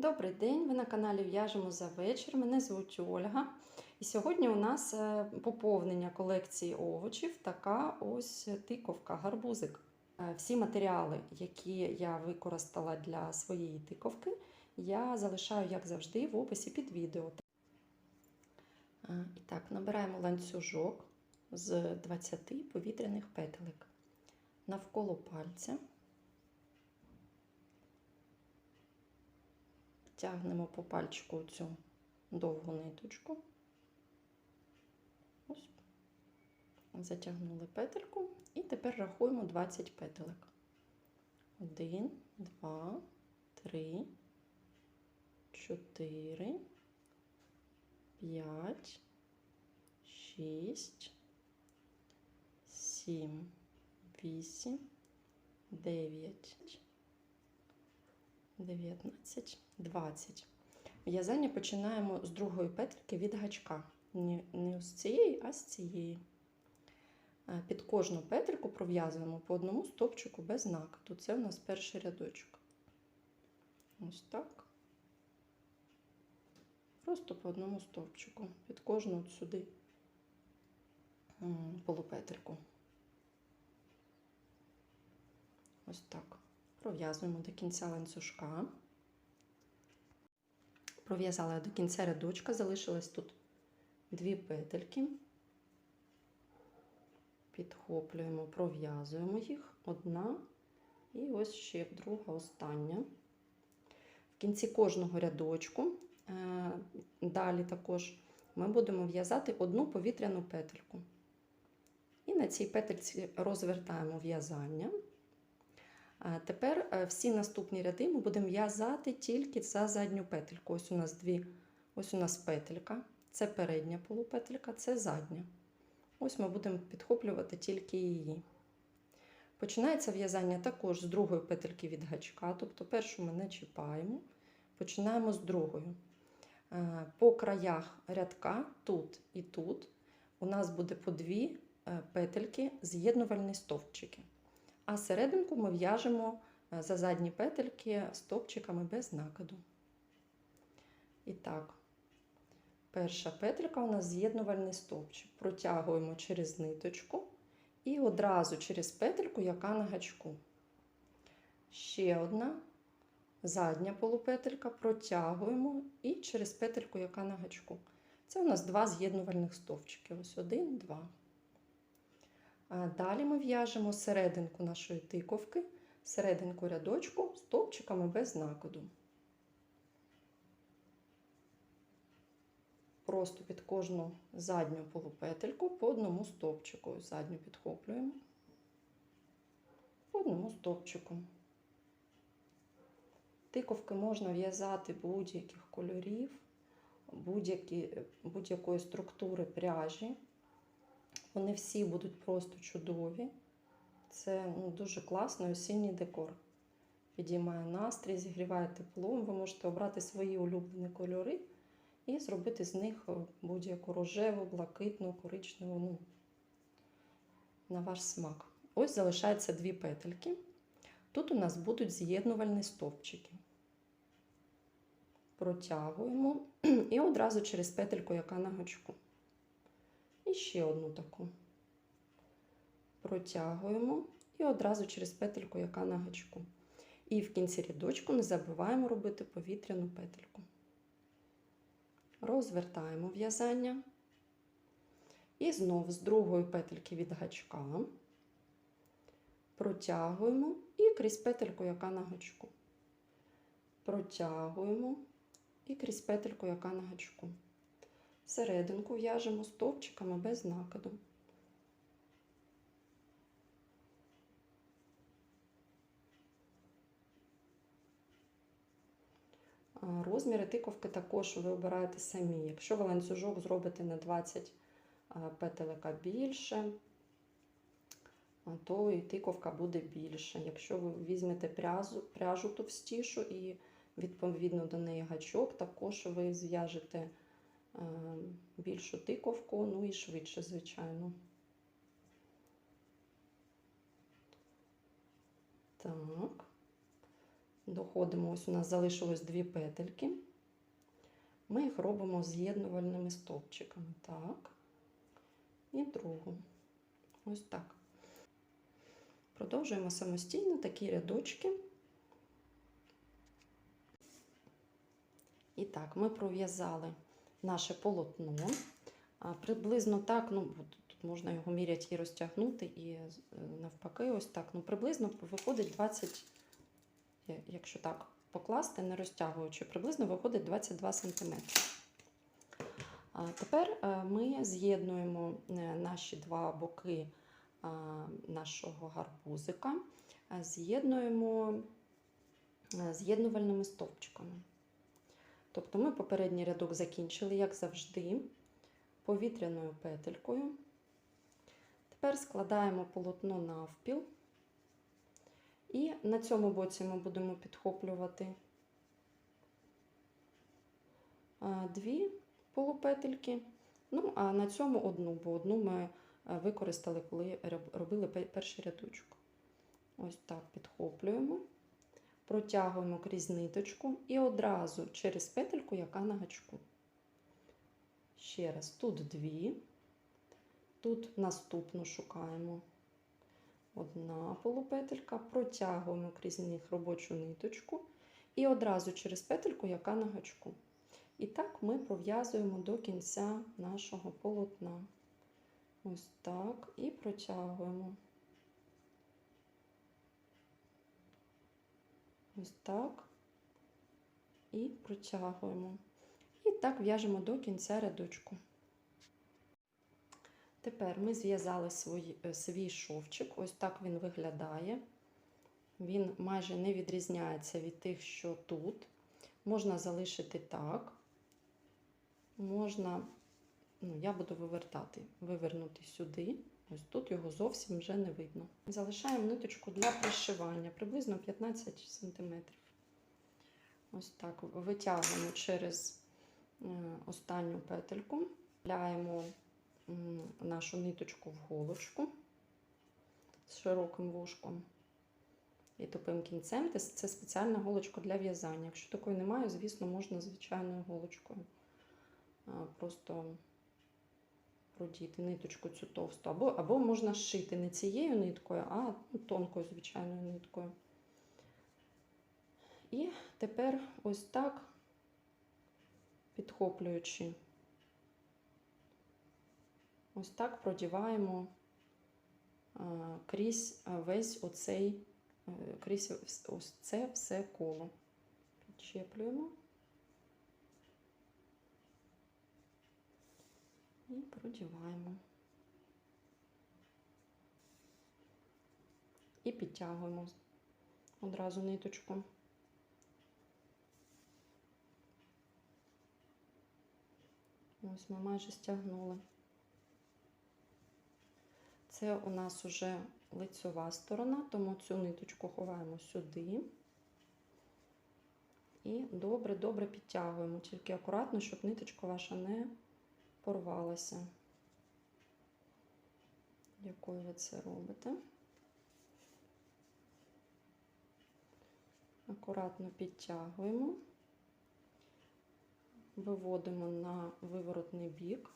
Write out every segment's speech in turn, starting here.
Добрий день, ви на каналі В'яжемо за вечір. Мене звуть Ольга. І сьогодні у нас е, поповнення колекції овочів, така ось тиковка, гарбузик. Е, Всі матеріали, які я використала для своєї тиковки, я залишаю, як завжди, в описі під відео. Е, І так, набираємо ланцюжок з 20 повітряних петелек навколо пальця. Тягнемо по пальчику цю довгу ниточку. Ось. Затягнули петельку і тепер рахуємо 20 петелек. 1, 2, 3, 4, 5, 6, 7, 8, 9, 19, 20. В'язання починаємо з другої петельки від гачка. Не, з цієї, а з цієї. Е, Під кожну петельку пров'язуємо по одному стовпчику без накиду. Це у нас перший рядочок. Ось так. Просто по одному стовпчику. Під кожну от сюди полупетельку. Ось так. Пров'язуємо до кінця ланцюжка. Пров'язала до кінця рядочка, залишилось тут дві петельки. Підхоплюємо, пров'язуємо їх одна і ось ще друга остання. В кінці кожного рядочку, е, далі також ми будемо в'язати одну повітряну петельку. І на цій петельці розвертаємо в'язання. Тепер е, всі наступні ряди ми будемо в'язати тільки за задню петельку. Ось у нас дві, ось у нас петелька, це передня полупетелька, це задня. Ось ми будемо підхоплювати тільки її. Починається в'язання також з другої петельки від гачка, тобто першу ми не чіпаємо. Починаємо з другої. Е, По краях рядка, тут і тут, у нас буде по дві е, петельки з'єднувальні стовпчики. А серединку ми в'яжемо е, за задні петельки стовпчиками без накиду. І так, перша петелька у нас з'єднувальний стовпчик. Протягуємо через ниточку і одразу через петельку, яка на гачку. Ще одна задня полупетелька, протягуємо і через петельку, яка на гачку. Це у нас два з'єднувальних стовпчики. Ось один, два. Далі ми в'яжемо серединку нашої тиковки, серединку рядочку стовпчиками без накиду. Просто під кожну задню полупетельку по одному стовпчику. Задню підхоплюємо по одному стовпчику. Тиковки можна в'язати будь-яких кольорів, будь-якої будь структури пряжі. Вони всі будуть просто чудові. Це ну, дуже класний осінній декор. Підіймає настрій, зігріває теплом. Ви можете обрати свої улюблені кольори і зробити з них будь-яку рожеву, блакитну, коричневу, ну, на ваш смак. Ось залишаються дві петельки. Тут у нас будуть з'єднувальні стовпчики. Протягуємо і одразу через петельку, яка на гачку. І ще одну таку. Протягуємо і одразу через петельку, яка на гачку. І в кінці рядочку не забуваємо робити повітряну петельку. Розвертаємо в'язання. І знову з другої петельки від гачка протягуємо і крізь петельку, яка на гачку. Протягуємо і крізь петельку, яка на гачку. Серединку в'яжемо стовпчиками без накиду. Розміри тиковки також ви обираєте самі. Якщо ви ланцюжок зробите на 20 петелека більше, то і тиковка буде більша. Якщо ви візьмете пряжу, пряжу товстішу і відповідно до неї гачок, також ви зв'яжете більшу тиковку, ну і швидше, звичайно. Так. доходимо, ось у нас залишилось дві петельки. Ми їх робимо з'єднувальними стовпчиками. Так. І другу. Ось так. Продовжуємо самостійно такі рядочки. І так, ми пров'язали наше полотно. Приблизно так, ну, тут можна його міряти і розтягнути, і е, навпаки, ось так. Ну, приблизно виходить 20, якщо так покласти, не розтягуючи, приблизно виходить 22 см. Тепер е, ми з'єднуємо е, наші два боки нашого гарбузика, з'єднуємо з'єднувальними стовпчиками. Тобто ми попередній рядок закінчили, як завжди, повітряною петелькою. Тепер складаємо полотно навпіл. І на цьому боці ми будемо підхоплювати дві полупетельки. Ну, а на цьому одну, бо одну ми е, використали, коли робили перший рядочок. Ось так підхоплюємо, протягуємо крізь ниточку і одразу через петельку, яка на гачку. Ще раз, тут дві, тут наступну шукаємо. Одна полупетелька, протягуємо крізь них робочу ниточку і одразу через петельку, яка на гачку. І так ми пров'язуємо до кінця нашого полотна. Ось так і протягуємо. Ось так і протягуємо. І так в'яжемо до кінця рядочку. Тепер ми зв'язали свій, е, свій шовчик, ось так він виглядає. Він майже не відрізняється від тих, що тут. Можна залишити так. Можна, ну, я буду вивертати, вивернути сюди. Ось тут його зовсім вже не видно. Залишаємо ниточку для пришивання, приблизно 15 см. Ось так витягуємо через е, останню петельку, вставляємо м, нашу ниточку в голочку з широким вушком і тупим кінцем. Це- Це спеціальна голочка для в'язання. Якщо такої немає, звісно, можна звичайною голочкою. Просто продіти ниточку цю товсту. Або, або можна зшити не цією ниткою, а ну, тонкою звичайною ниткою. І тепер ось так, підхоплюючи, ось так продіваємо крізь весь оцей, е, крізь ось це все коло. Підчеплюємо. І продіваємо. І підтягуємо одразу ниточку. Ось ми майже стягнули. Це у нас уже лицьова сторона, тому цю ниточку ховаємо сюди. І добре-добре підтягуємо, тільки акуратно, щоб ниточка ваша не порвалася. Якою ви це робите? Акуратно підтягуємо, виводимо на виворотний бік,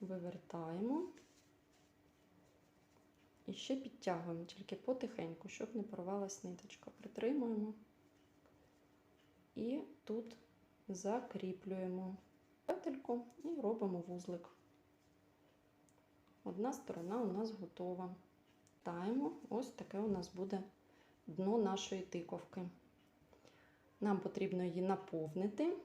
вивертаємо і ще підтягуємо, тільки потихеньку, щоб не порвалась ниточка. Притримуємо і тут закріплюємо петельку і робимо вузлик. Одна сторона у нас готова. Таємо, ось таке у нас буде дно нашої тиковки. Нам потрібно її наповнити.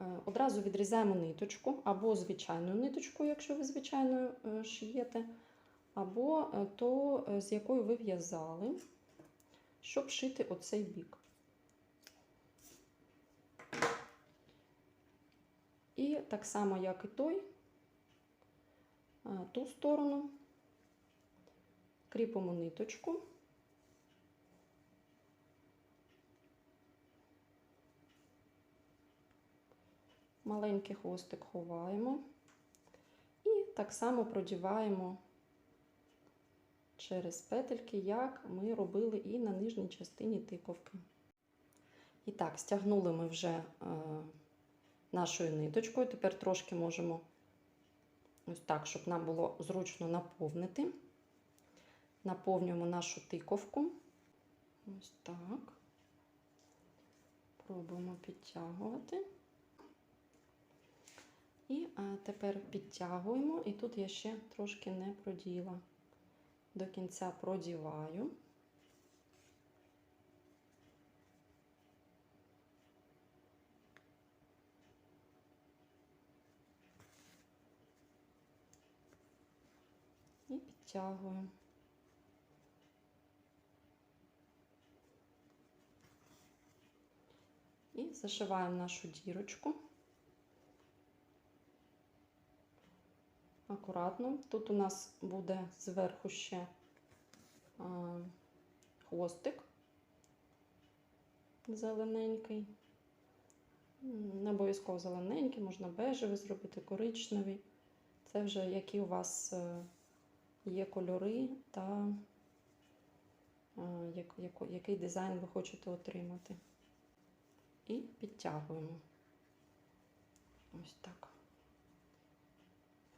Е, Одразу відрізаємо ниточку, або звичайною ниточкою, якщо ви звичайною е, шиєте, або е, то, з якою ви в'язали, щоб шити оцей бік. І так само, як і той, е, ту сторону кріпимо ниточку. Маленький хвостик ховаємо і так само продіваємо через петельки, як ми робили і на нижній частині тиковки. І так, стягнули ми вже е, нашою ниточкою. Тепер трошки можемо ось так, щоб нам було зручно наповнити. Наповнюємо нашу тиковку. Ось так. Пробуємо підтягувати. І а, тепер підтягуємо, і тут я ще трошки не проділа. До кінця продіваю. І. І зашиваємо нашу дірочку. Акуратно. Тут у нас буде зверху ще а, хвостик зелененький. Не обов'язково зелененький, можна бежевий зробити, коричневий. Це вже які у вас е, є кольори та як, який дизайн ви хочете отримати. І підтягуємо. Ось так.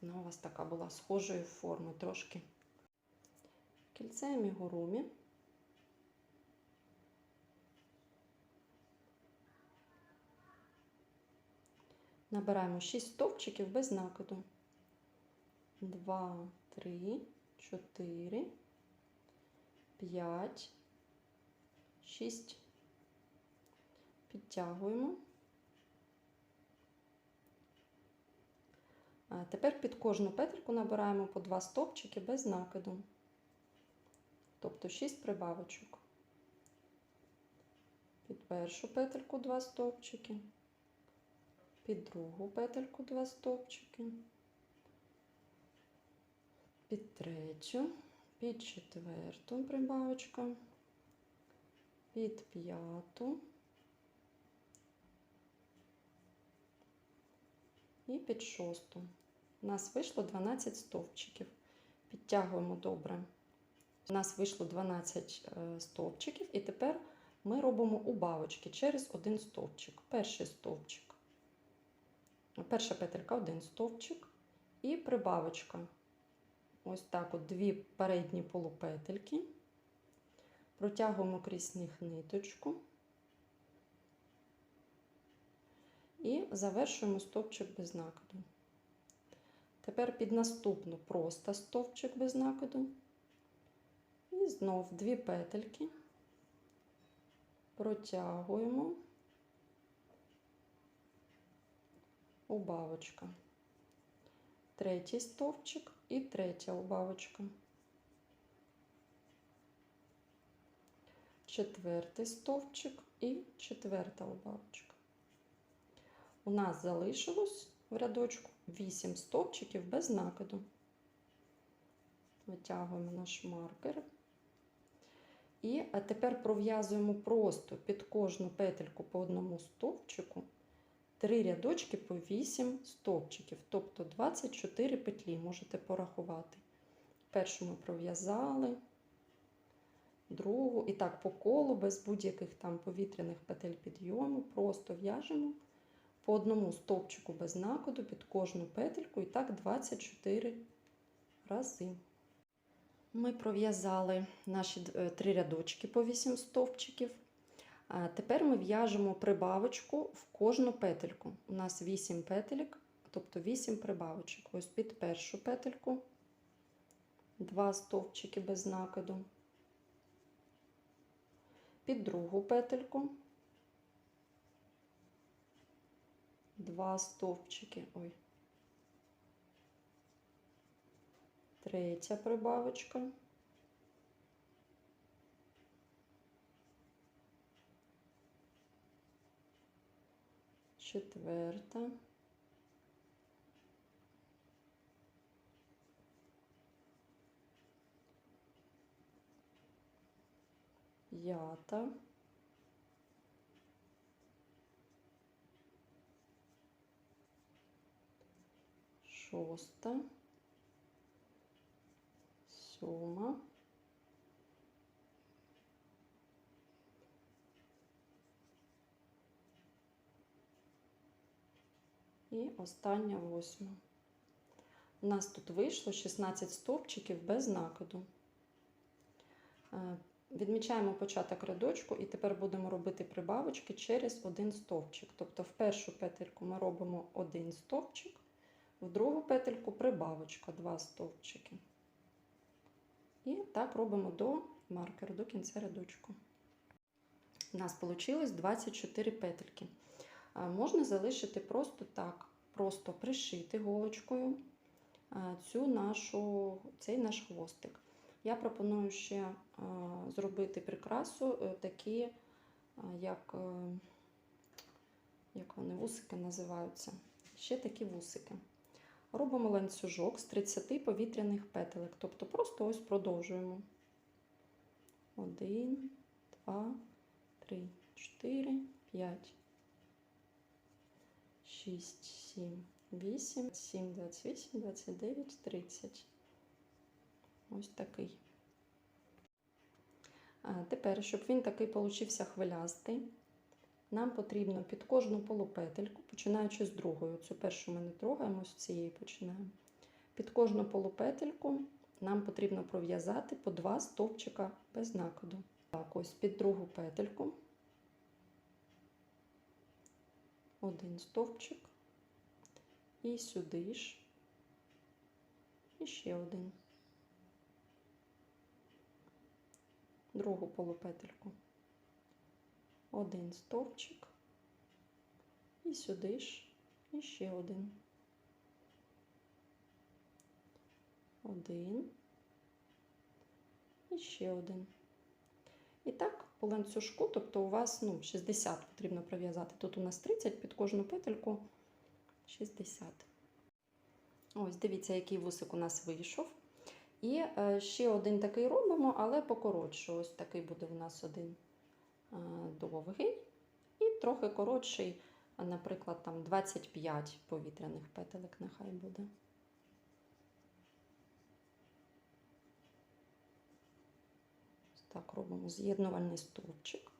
Вона у вас така була схожої форми трошки. Кільце мігурумі. Набираємо 6 стовпчиків без накиду. 2, 3, 4, 5, 6. Підтягуємо. А тепер під кожну петельку набираємо по 2 стовпчики без накиду. Тобто 6 прибавочок. Під першу петельку 2 стовпчики, під другу петельку 2 стовпчики, під третю, під четверту прибавочка, під п'яту і під шосту. У нас вийшло 12 стовпчиків. Підтягуємо добре. У нас вийшло 12 стовпчиків, і тепер ми робимо убавочки через один стовпчик. Перший стовпчик. Перша петелька один стовпчик і прибавочка. Ось так от дві передні полупетельки. Протягуємо крізь них ниточку. І завершуємо стовпчик без накиду. Тепер під наступну просто стовпчик без накиду. І знов дві петельки протягуємо убавочка. Третій стовпчик і третя убавочка. Четвертий стовпчик і четверта убавочка. У нас залишилось в рядочку 8 стовпчиків без накиду. Витягуємо наш маркер. І тепер пров'язуємо просто під кожну петельку по одному стовпчику 3 рядочки по 8 стовпчиків, тобто 24 петлі можете порахувати. Першу ми пров'язали, другу, і так по колу, без будь-яких там повітряних петель підйому, просто в'яжемо по одному стовпчику без накиду під кожну петельку, і так 24 рази. Ми пров'язали наші три рядочки по 8 стовпчиків. Тепер ми в'яжемо прибавочку в кожну петельку. У нас 8 петельок, тобто 8 прибавочок. Ось під першу петельку, 2 стовпчики без накиду, під другу петельку, 2 стовпчики. Ой. Третя прибавочка. Четверта. П'ята. Шоста. сьома, І остання восьма. У нас тут вийшло 16 стовпчиків без накиду. Е, Відмічаємо початок рядочку і тепер будемо робити прибавочки через один стовпчик. Тобто в першу петельку ми робимо один стовпчик, в другу петельку прибавочка, два стовпчики. І так робимо до маркеру, до кінця рядочку. У нас вийшло 24 петельки. А Можна залишити просто так, просто пришити голочкою цю нашу, цей наш хвостик. Я пропоную ще зробити прикрасу е, такі, як, е, як вони вусики називаються. Ще такі вусики. Робимо ланцюжок з 30 повітряних петелек, тобто просто ось продовжуємо. Один, два, три, чотири, п'ять. 6, 7, 8, 7, 28, 29, 30. Ось такий. А тепер, щоб він такий получився хвилястий, нам потрібно під кожну полупетельку, починаючи з другої, цю першу ми не трогаємо, з цієї починаємо. Під кожну полупетельку нам потрібно пров'язати по два стовпчика без накиду. Так, ось під другу петельку один стовпчик, і сюди ж, і ще один. Другу полупетельку. Один стовпчик, і сюди ж, і ще один. Один. І ще один. І так, по ланцюжку, тобто у вас ну, 60 потрібно пров'язати. Тут у нас 30 під кожну петельку 60. Ось, дивіться, який вусик у нас вийшов. І е, ще один такий робимо, але покоротше. Ось такий буде у нас один е, довгий. І трохи коротший, наприклад, там 25 повітряних петелек нехай буде. Так, робимо з'єднувальний стовпчик.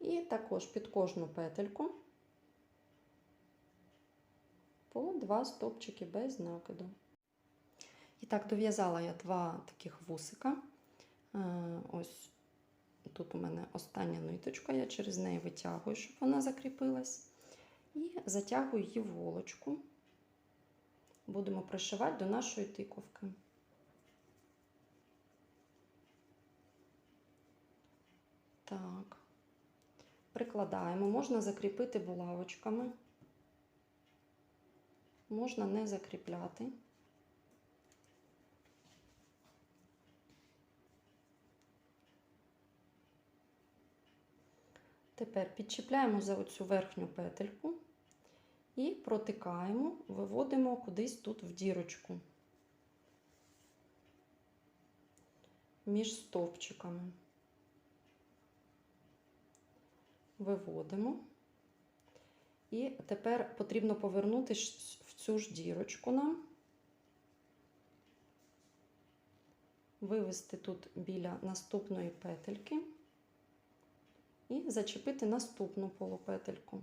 І також під кожну петельку по два стовпчики без накиду. І так, дов'язала я два таких вусика. Е, Ось тут у мене остання ниточка, я через неї витягую, щоб вона закріпилась. І затягую її волочку. Будемо пришивати до нашої тиковки. Так, прикладаємо, можна закріпити булавочками, можна не закріпляти. Тепер підчіпляємо за оцю верхню петельку і протикаємо, виводимо кудись тут в дірочку між стовпчиками. Виводимо. І тепер потрібно повернути в цю ж дірочку нам, вивести тут біля наступної петельки і зачепити наступну полупетельку.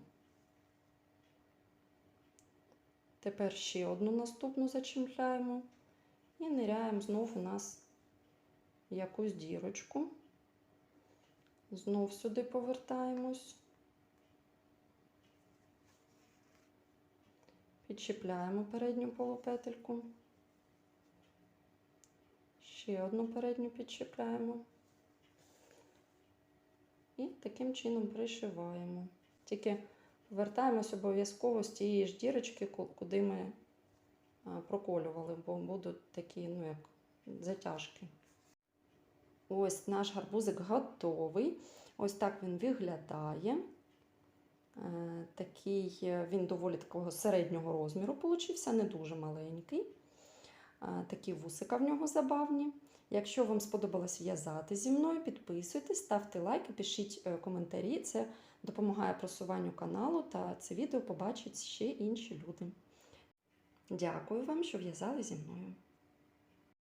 Тепер ще одну наступну зачіпляємо і ниряємо знову у нас якусь дірочку. Знов сюди повертаємось, підчіпляємо передню полупетельку, ще одну передню підчіпляємо. І таким чином пришиваємо. Тільки повертаємось обов'язково з тієї ж дірочки, куди ми проколювали, бо будуть такі, ну як затяжки. Ось наш гарбузик готовий. Ось так він виглядає. Е, такий, Він доволі такого середнього розміру получився, не дуже маленький. Е, такі вусика в нього забавні. Якщо вам сподобалось в'язати зі мною, підписуйтесь, ставте лайки, пишіть е, коментарі. Це допомагає просуванню каналу, та це відео побачать ще інші люди. Дякую вам, що в'язали зі мною.